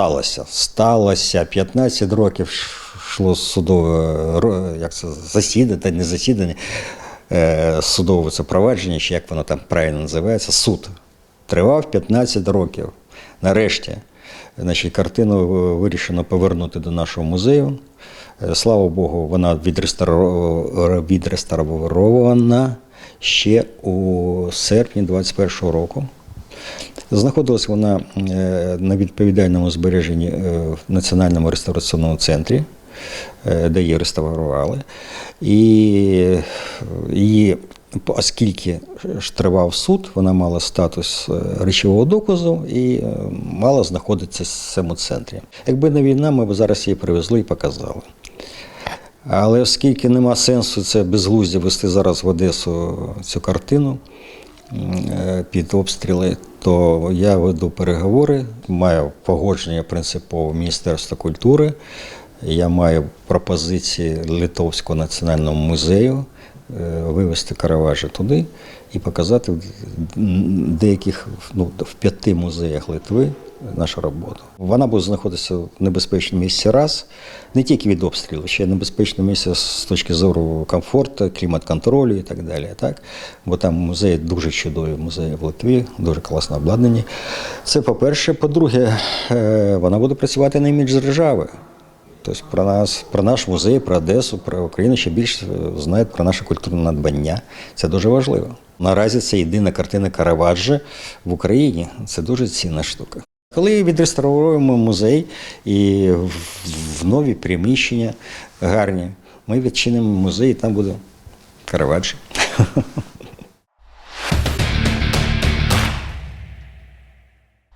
сталося. Сталося 15 років йшло судове як це, засідання, не засідання, е, судове це провадження, чи як воно там правильно називається, суд. Тривав 15 років. Нарешті, значить, картину вирішено повернути до нашого музею. Е, Слава Богу, вона відреставро- відреставрована ще у серпні 21-го року. Знаходилась вона е, на відповідальному збереженні е, в Національному реставраційному центрі, е, де її реставрували. І її, оскільки ж тривав суд, вона мала статус речового доказу і мала знаходитися в цьому центрі. Якби не війна, ми б зараз її привезли і показали. Але оскільки нема сенсу це безглуздя вести зараз в Одесу цю картину під обстріли, то я веду переговори, маю погодження принципово Міністерства культури. Я маю пропозиції Литовського національного музею е, вивезти караважі туди і показати в деяких ну, в п'яти музеях Литви нашу роботу. Вона буде знаходитися в небезпечному місці раз, не тільки від обстрілу, ще й небезпечне місце з точки зору комфорту, клімат-контролю і так далі. Так? Бо там музеї дуже чудові музеї в Литві, дуже класно обладнані. Це по-перше. По-друге, е, вона буде працювати на імідж держави. Тобто про нас, про наш музей, про Одесу, про Україну ще більше знають про наше культурне надбання. Це дуже важливо. Наразі це єдина картина Караваджо в Україні. Це дуже цінна штука. Коли відреставруємо музей і в- нові приміщення гарні, ми відчинимо музей, і там буде Караваджо.